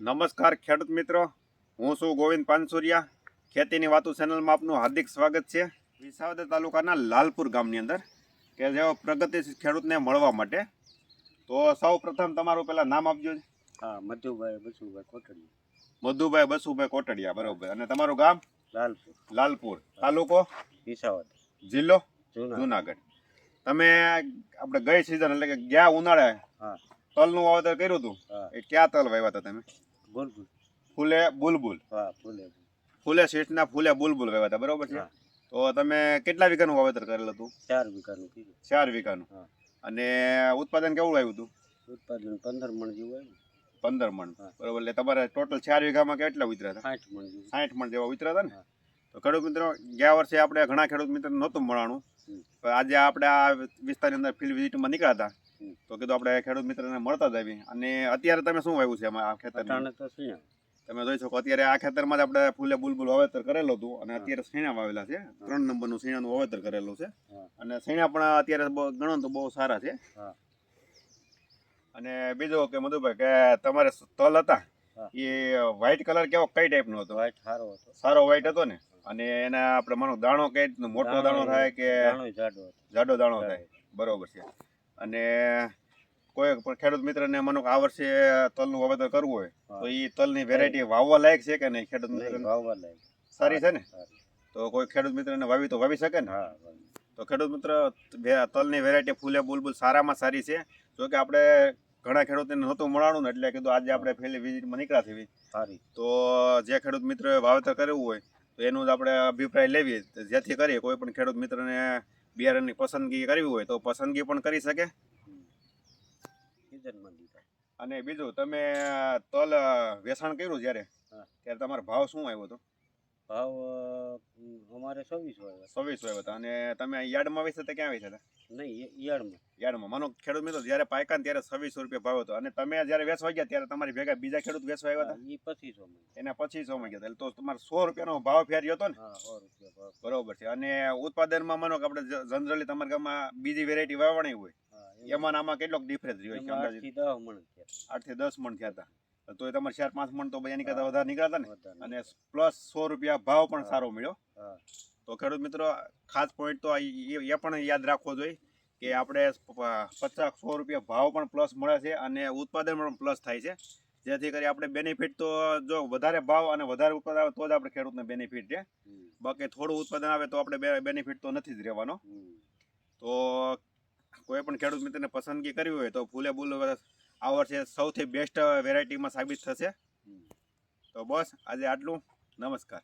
નમસ્કાર ખેડૂત મિત્રો. હું છું ગોવિંદ પાનસુરિયા. ખેતીની વાતો ચેનલમાં આપનું હાર્દિક સ્વાગત છે. વિસાવદર તાલુકાના લાલપુર ગામની અંદર કે જેઓ પ્રગતિશીલ ખેડૂતને મળવા માટે. તો સૌ પ્રથમ તમારું પહેલાં નામ આપજો. હા મધુભાઈ બસુભાઈ કોટડિયા. મધુભાઈ બસુભાઈ કોટડિયા બરોબર. અને તમારું ગામ? લાલપુર. લાલપુર. તાલુકો? વિસાવદર. જિલ્લો? જુનાગઢ. તમે આપણે ગઈ સિઝન એટલે કે ગયા ઉનાળે હા. તલનું વાવેતર કર્યું હતું? એ ક્યાં તલ વાવ્યા હતા તમે? બુલબુલ. ફૂલે બુલબુલ. હા ફૂલે ફૂલે શેઠના ફૂલે બુલબુલ કહેવાતા બરોબર છે? તો તમે કેટલા વીઘાનું વાવેતર કરેલું હતું? ચાર વીઘાનું ચાર વીઘાનું. અને ઉત્પાદન કેવું આવ્યું હતું? ઉત્પાદન પંદર મણ જેવું આવ્યું. પંદર મણ. બરોબર એટલે તમારે ટોટલ ચાર વીઘામાં કેટલા ઉતર્યા હતા? સાઠ મણ સાઠ મણ જેવા ઉતર્યા હતા ને? તો ખેડૂત મિત્રો ગયા વર્ષે આપણે ઘણા ખેડૂત મિત્રો નહોતું મળવાનું. આજે આપણે આ વિસ્તારની અંદર ફિલ્ડ વિઝિટમાં નીકળ્યા હતા. તો કીધું આપણે ખેડૂત મિત્રને મળતા જ આવી. અને અત્યારે તમે શું વાવ્યું છે આ ખેતરમાં તો તમે જોઈ શકો અત્યારે આ ખેતરમાં જ આપણે ફૂલે બુલબુલ વાવેતર કરેલું હતું અને અત્યારે સૈણા વાવેલા છે. ત્રણ નંબરનું સૈણાનું વાવેતર કરેલું છે. અને સૈણા પણ અત્યારે ગણો તો બહુ સારા છે. અને બીજું કે મધુભાઈ કે તમારે તલ હતા એ વ્હાઈટ કલર કેવો કઈ ટાઈપનો હતો? વ્હાઈટ સારો હતો. સારો વ્હાઈટ હતો ને? અને એના આપણે માનો દાણો કઈ મોટો દાણો થાય કે જાડો દાણો થાય? બરોબર છે. અને કોઈ પણ ખેડૂત મિત્રને માનો કે આ વર્ષે તલનું વાવેતર કરવું હોય તો એ તલની વેરાયટી વાવવા લાયક છે કે નહીં ખેડૂત મિત્ર વાવવા લાયક. સારી છે ને? તો કોઈ ખેડૂત મિત્રને વાવી તો વાવી શકે ને? હા તો ખેડૂત મિત્ર તલની વેરાયટી ફૂલે બુલબુલ સારામાં સારી છે. જો કે આપણે ઘણા ખેડૂતોને નહોતું મળવાનું ને એટલે કીધું આજે આપણે પહેલી વિઝિટમાં નીકળ્યા છીએ. સારી. તો જે ખેડૂત મિત્રોએ વાવેતર કરવું હોય તો એનું જ આપણે અભિપ્રાય લેવી જેથી કરી કોઈ પણ ખેડૂત મિત્રને બિયારણની પસંદગી કરવી હોય તો પસંદગી પણ કરી શકે. અને બીજું તમે તલ વેચાણ કર્યું જ્યારે. ત્યારે તમારો ભાવ શું આવ્યો હતો? ભાવ અમારે છવ્વીસ વાવ્યા છવ્વીસો આવ્યો હતો અને તમે યાર્ડમાં વેચતા હતા ક્યાં વેચતા હતા? નહીં યાર્ડમાં. યાર્ડમાં. માનો ખેડૂત મિત્રો જ્યારે પાયકા ને ત્યારે છવ્વીસો રૂપિયા ભાવ હતો. અને તમે જ્યારે વેચવા ગયા ત્યારે તમારી ભેગા બીજા ખેડૂત વેચવા આવ્યા હતા? એ પચીસો એના પચીસો માં ગયા એટલે તો તમારે સો રૂપિયાનો ભાવ ફેર્યો હતો ને? બરોબર છે. અને ઉત્પાદનમાં માનો કે આપણે જનરલી તમારા ગામમાં બીજી વેરાયટી વાવણી હોય. એમાં આમાં કેટલોક ડિફરન્સ રહ્યો છે. આઠથી દસ મણ થયા હતા. તો એ તમારે ચાર પાંચ મણ તો એની કરતા વધારે નીકળતા ને? અને પ્લસ સો રૂપિયા ભાવ પણ સારો મળ્યો. તો ખેડૂત મિત્રો ખાસ પોઈન્ટ તો એ એ પણ યાદ રાખવો જોઈએ કે આપણે પચાસ સો રૂપિયા ભાવ પણ પ્લસ મળે છે અને ઉત્પાદન પણ પ્લસ થાય છે. જેથી કરી આપણે બેનિફિટ તો જો વધારે ભાવ અને વધારે ઉત્પાદન આવે તો જ આપણે ખેડૂતને બેનિફિટ છે બાકી થોડું ઉત્પાદન આવે તો આપણે બેનિફિટ તો નથી જ રહેવાનો. તો કોઈ પણ ખેડૂત મિત્રને પસંદગી કરવી હોય તો ફૂલે બુલ આ વર્ષે સૌથી બેસ્ટ વેરાયટીમાં સાબિત થશે. તો બસ આજે આટલું. નમસ્કાર.